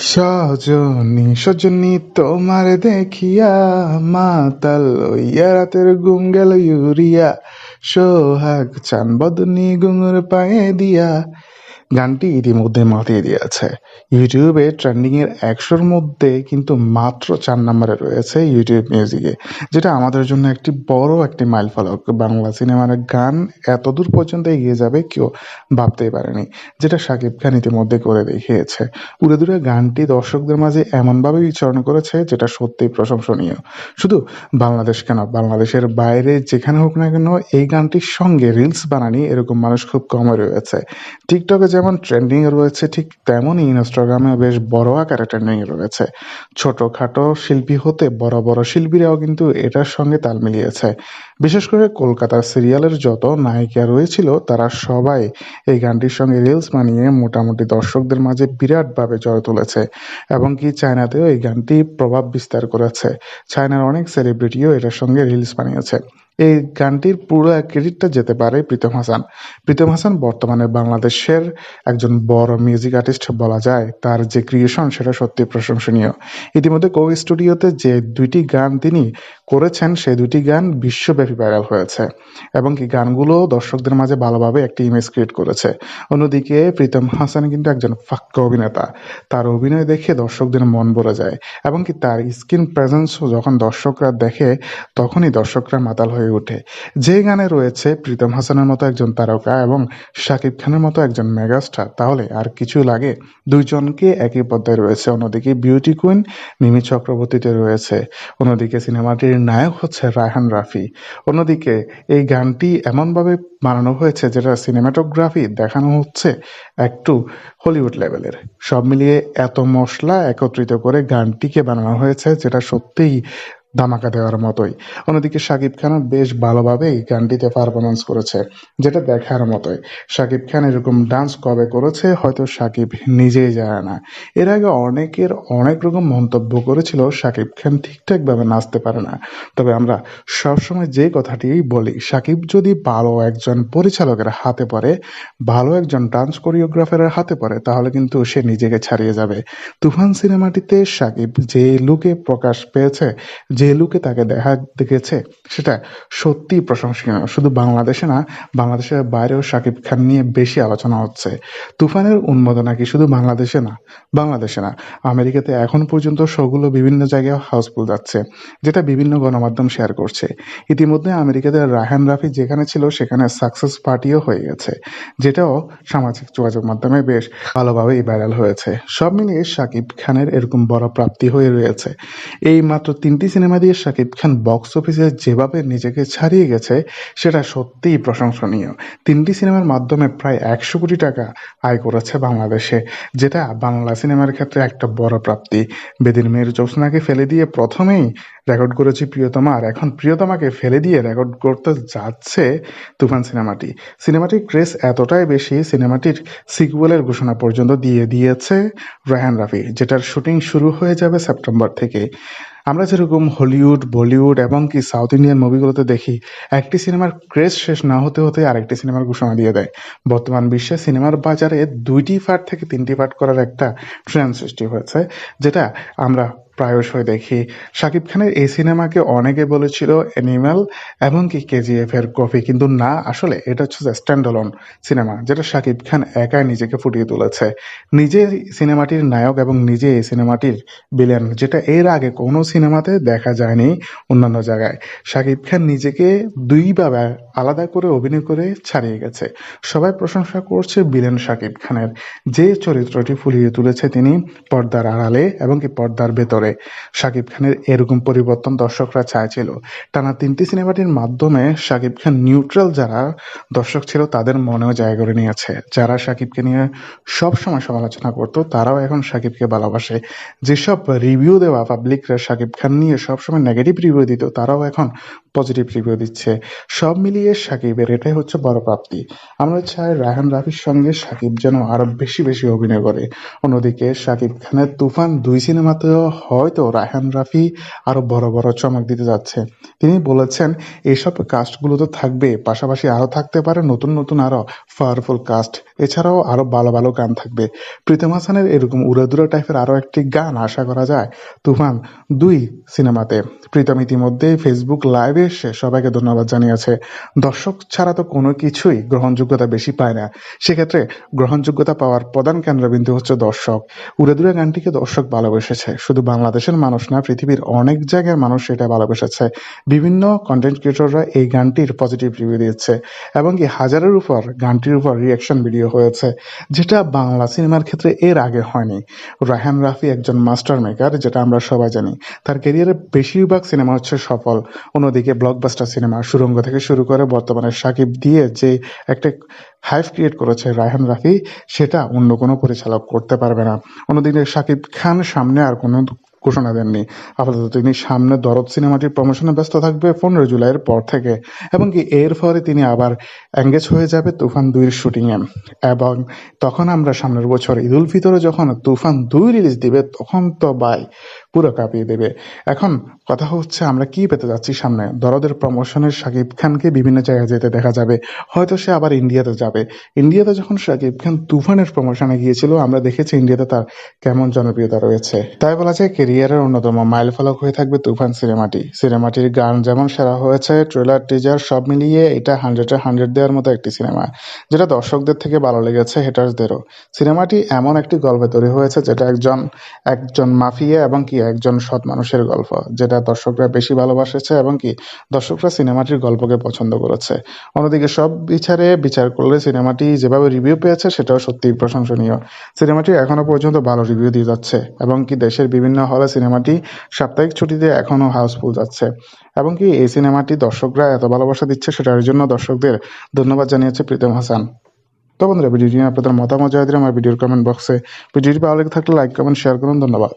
সজনী সজনী তোমার দেখিয়া মাতাল লইয়া রাতের গুম গেল ইউরিয়া, সোহাগ চান বদনি গুঙুর পায়ে দিয়া। গানটি ইতিমধ্যে মাতিয়ে দিয়েছে। ইউটিউবে ট্রেন্ডিং এর একশোর মধ্যে কিন্তু মাত্র চার নম্বরে রয়েছে ইউটিউব মিউজিকে যেটা আমাদের জন্য একটি বড় একটি মাইল ফলক। বাংলা সিনেমার গান এতদূর পর্যন্ত এগিয়ে যাবে কেউ ভাবতেই পারেনি, যেটা শাকিব খান ইতিমধ্যে করে দেখিয়েছে। উড়ে দূরে গানটি দর্শকদের মাঝে এমনভাবে বিচরণ করেছে, যেটা সত্যিই প্রশংসনীয়। শুধু বাংলাদেশ কেন, বাংলাদেশের বাইরে যেখানে হোক না কেন এই গানটির সঙ্গে রিলস বানানি এরকম মানুষ খুব কমই রয়েছে। টিকটকে যেমন ট্রেন্ডিং রয়েছে, ঠিক তেমনই ইনস্টাগ্রামে বেশ বড় আকারে ট্রেন্ডিং রয়েছে। ছোটখাটো শিল্পী হতে বড় বড় শিল্পীরাও কিন্তু এটার সঙ্গে তাল মিলিয়েছে। বিশেষ করে কলকাতার সিরিয়ালের যত নায়িকা রয়েছিল, তারা সবাই এই গানটির সঙ্গে রিলস বানিয়ে মোটামুটি দর্শকদের মাঝে বিরাটভাবে জয় তুলেছে এবং কি চায়নাতেও এই গানটি প্রভাব বিস্তার করেছে। চায়নার অনেক সেলিব্রিটিও এটার সঙ্গে রিলস বানিয়েছে। এই গানটির পুরো ক্রেডিটটা যেতে পারে প্রীতম হাসান। প্রীতম হাসান বর্তমানে বাংলাদেশের একজন বড় মিউজিক আর্টিস্ট বলা যায়। তার যে ক্রিয়েশন সেটা সত্যি প্রশংসনীয়। ইতিমধ্যে কো স্টুডিওতে যে দুইটি গান তিনি করেছেন, সেই দুইটি গান বিশ্বব্যাপী ভাইরাল হয়েছে। এবং কি গানগুলো দর্শকদের মাঝে ভালোভাবে একটি ইমেজ ক্রিয়েট করেছে। অন্যদিকে প্রীতম হাসান কিন্তু একজন ফাক্কা অভিনেতা। তার অভিনয় দেখে দর্শকদের মন ভরে যায়। এবং কি তার স্ক্রিন প্রেজেন্সও যখন দর্শকরা দেখে, তখনই দর্শকরা মাতাল হয়ে ওঠে। যে গানে রয়েছে প্রীতম হাসানের মতো একজন তারকা এবং শাকিব খানের মতো একজন মেগাস্টার, তাহলে আর কিছু লাগে? দুইজনকে একই পর্দায় রয়েছে। অন্যদিকে বিউটি কুইন মিমি চক্রবর্তীতে রয়েছে। অন্যদিকে সিনেমাটির নায়ক হচ্ছে রায়হান রাফি। অন্যদিকে এই গানটি এমনভাবে বানানো হয়েছে যেটা সিনেমাটোগ্রাফি দেখানো হচ্ছে একটু হলিউড লেভেলের। সব মিলিয়ে এত মশলা একত্রিত করে গানটিকে বানানো হয়েছে যেটা সত্যিই ধামাকা দেওয়ার মতোই। অন্যদিকে শাকিব খানও বেশ ভালোভাবে এই গানটিতে পারফরমেন্স করেছে, যেটা দেখার মতোই। শাকিব খান এরকম ডান্স কবে করেছে হয়তো শাকিব নিজেই জানে না। এর আগে অনেকের অনেক রকম মন্তব্য করেছিল, শাকিব খান ঠিকঠাকভাবে নাচতে পারে না। তবে আমরা সবসময় যে কথাটি বলি, শাকিব যদি ভালো একজন পরিচালকের হাতে পড়ে, ভালো একজন ডান্স কোরিওগ্রাফারের হাতে পড়ে, তাহলে কিন্তু সে নিজেকে ছাড়িয়ে যাবে। তুফান সিনেমাটিতে শাকিব যে লুকে প্রকাশ পেয়েছে যে লুকে তাকে দেখা দেখেছে সেটা সত্যি প্রশংসনীয়। শুধু বাংলাদেশে না, বাংলাদেশের বাইরেও শাকিব খান নিয়ে বেশি আলোচনা হচ্ছে। তুফানের উন্মোদনা কি শুধু বাংলাদেশে না? বাংলাদেশে না। আমেরিকাতে এখন পর্যন্ত শোগুলো বিভিন্ন জায়গায় হাউসফুল যাচ্ছে, যেটা বিভিন্ন গণমাধ্যম শেয়ার করছে। ইতিমধ্যে আমেরিকাতে রায়হান রাফি যেখানে ছিল, সেখানে সাকসেস পার্টিও হয়ে গেছে, যেটাও সামাজিক যোগাযোগ মাধ্যমে বেশ ভালোভাবেই ভাইরাল হয়েছে। সব মিলিয়ে শাকিব খানের এরকম বড় প্রাপ্তি হয়ে রয়েছে। এই মাত্র তিনটি সিনেমা দিয়ে শাকিব খান বক্স অফিসে যেভাবে নিজেকে ছাড়িয়ে গেছে, সেটা সত্যিই প্রশংসনীয়। তিনটি সিনেমার মাধ্যমে প্রায় একশো কোটি টাকা আয় করেছে বাংলাদেশে, যেটা বাংলা সিনেমার ক্ষেত্রে একটা বড় প্রাপ্তি। বেদিন মেয়ের জ্যোৎস্নাকে ফেলে দিয়ে প্রথমেই রেকর্ড করেছি প্রিয়তমা, আর এখন প্রিয়তমাকে ফেলে দিয়ে রেকর্ড করতে যাচ্ছে তুফান সিনেমাটি। সিনেমাটির ক্রেজ এতটাই বেশি, সিনেমাটির সিকুয়েলের ঘোষণা পর্যন্ত দিয়ে দিয়েছে রায়হান রাফি, যেটার শুটিং শুরু হয়ে যাবে সেপ্টেম্বর থেকে। আমরা যেরকম হলিউড, বলিউড এবং কি সাউথ ইন্ডিয়ান মুভিগুলোতে দেখি, একটি সিনেমার ক্রেজ শেষ না হতে হতে আরেকটি সিনেমার ঘোষণা দিয়ে দেয়। বর্তমান বিশ্বে সিনেমার বাজারে দুইটি পার্ট থেকে তিনটি পার্ট করার একটা ট্রেন্ড সৃষ্টি হয়েছে, যেটা আমরা প্রায়শই দেখি। শাকিব খানের এই সিনেমাকে অনেকে বলেছিল অ্যানিম্যাল এমনকি কেজিএফ এর কপি, কিন্তু না, আসলে এটা হচ্ছে স্ট্যান্ড অলোন সিনেমা, যেটা শাকিব খান একাই নিজেকে ফুটিয়ে তুলেছে। নিজে সিনেমাটির নায়ক এবং নিজে এই সিনেমাটির বিলেন যেটা এর আগে কোনো সিনেমাতে দেখা যায়নি অন্যান্য জায়গায়। শাকিব খান নিজেকে দুইভাবে আলাদা করে অভিনয় করে ছাড়িয়ে গেছে। সবাই প্রশংসা করছে বিলেন শাকিব খানের। যে চরিত্রটি ফুলিয়ে তুলেছে তিনি পর্দার আড়ালে এবং কি পর্দার ভেতরে। শাকিব খানের এরকম পরিবর্তন দর্শকরা চাইছিল। টানা তিনটি সিনেমাটির মাধ্যমে শাকিব খান নিউট্রাল যারা দর্শক ছিল তাদের মনেও জায়গা করে নিয়েছে। যারা শাকিবকে নিয়ে সব সময় সমালোচনা করতো, তারাও এখন শাকিবকে ভালোবাসে। যেসব রিভিউ দেওয়া পাবলিকরা শাকিব খান নিয়ে সবসময় নেগেটিভ রিভিউ দিত, তারাও এখন পজিটিভ রিভিউ দিচ্ছে। সব মিলিয়ে সাকিবের এটাই হচ্ছে বড় প্রাপ্তি। আমরা চাই রায়হান রাফির সঙ্গে সাকিব যেন আরও বেশি বেশি অভিনয় করে। অন্যদিকে সাকিব খানের তুফান দুই সিনেমাতেও হয়তো রায়হান রাফি আরও বড় বড় চমক দিতে যাচ্ছে। তিনি বলেছেন এইসব কাস্টগুলো তো থাকবে, পাশাপাশি আরও থাকতে পারে নতুন নতুন আরও পাওয়ারফুল কাস্ট এছাড়াও আরও ভালো ভালো গান থাকবে। প্রীতম হাসানের এরকম উড়াদুরা টাইপের আরও একটি গান আশা করা যায়, তুফান দুই সিনেমাতে। প্রীতম ইতিমধ্যেই ফেসবুক লাইভে এসে সবাইকে ধন্যবাদ জানিয়েছে। দর্শক ছাড়া তো কোনো কিছুই গ্রহণযোগ্যতা বেশি পায় না। সেক্ষেত্রে গ্রহণযোগ্যতা পাওয়ার প্রধান কেন্দ্রবিন্দু হচ্ছে দর্শক। উড়াদুরা গানটিকে দর্শক ভালোবেসেছে। শুধু বাংলাদেশের মানুষ না, পৃথিবীর অনেক জায়গার মানুষ সেটা ভালোবেসেছে। বিভিন্ন কন্টেন্ট ক্রিয়েটররা এই গানটির পজিটিভ রিভিউ দিচ্ছে এবং কি হাজারের উপর গানটির উপর রিয়াকশন ভিডিও হয়েছে, যেটা বাংলা সিনেমার ক্ষেত্রে এর আগে হয়নি। রায়হান রাফি একজন মাস্টার মেকার যেটা আমরা সবাই জানি। তার ক্যারিয়ারের বেশিরভাগ সিনেমা হচ্ছে সফল। অন্যদিকে ব্লকবাস্টার সিনেমা সুরঙ্গ থেকে শুরু করে বর্তমানে সাকিব দিয়ে যে একটা হাইফ ক্রিয়েট করেছে রায়হান রাফি, সেটা অন্য কোনো পরিচালক করতে পারবে না। অন্যদিকে সাকিব খান সামনে আর কোনো ঘোষণা দেননি। আপাতত তিনি সামনে দরদ সিনেমাটির প্রমোশনে ব্যস্ত থাকবে পনেরো জুলাইয়ের পর থেকে। এবং কি এর ফলে তিনি আবার এঙ্গেজ হয়ে যাবে তুফান দুইয়ের শুটিংয়ে এবং তখন আমরা সামনের বছর ঈদ উল ফিতরে যখন তুফান দুই রিলিজ দিবে, তখন তো বাই পুরো কাঁপিয়ে দেবে। এখন কথা হচ্ছে আমরা কি পেতে যাচ্ছি সামনে? দরদের প্রমোশনের শাকিব খানকে বিভিন্ন জায়গায় যেতে দেখা যাবে। হয়তো সে আবার ইন্ডিয়াতে যাবে। ইন্ডিয়াতে যখন শাকিব খান তুফানের প্রমোশনে গিয়েছিল, আমরা দেখেছি ইন্ডিয়াতে তার কেমন জনপ্রিয়তা রয়েছে। তাই বলা যায় কেরিয়ারের অন্যতম মাইল ফলক হয়ে থাকবে তুফান সিনেমাটি। সিনেমাটির গান যেমন সেরা হয়েছে, ট্রেলার, টিজার সব মিলিয়ে এটা হান্ড্রেডে হান্ড্রেড দেওয়ার মতো একটি সিনেমা, যেটা দর্শকদের থেকে ভালো লেগেছে হেটার্সদেরও সিনেমাটি এমন একটি গল্পে তৈরি হয়েছে, যেটা একজন একজন মাফিয়া এবং কি একজন সৎ মানুষের গল্প, যেটা দর্শকরা বেশি ভালোবাসেছে এবং কি দর্শকরা সিনেমাটির গল্পকে পছন্দ করেছে। অন্যদিকে সব বিচারে বিচার করলে সিনেমাটি যেভাবে রিভিউ পেয়েছে সেটাও সত্যিই প্রশংসনীয়। সিনেমাটি এখনও পর্যন্ত ভালো রিভিউ দিয়ে যাচ্ছে এবং কি দেশের বিভিন্ন হলে সিনেমাটি সাপ্তাহিক ছুটিতে এখনও হাউসফুল যাচ্ছে। এবং কি এই সিনেমাটি দর্শকরা এত ভালোবাসা দিচ্ছে সেটার জন্য দর্শকদের ধন্যবাদ জানিয়েছে প্রীতম হাসান। তো বন্ধুরা, ভিডিওটি নিয়ে আপনাদের মতামত জানিয়ে দিন আমার ভিডিওর কমেন্ট বক্সে ভিডিওটি ভালো লেগে থাকলে লাইক কমেন্ট শেয়ার করুন। ধন্যবাদ।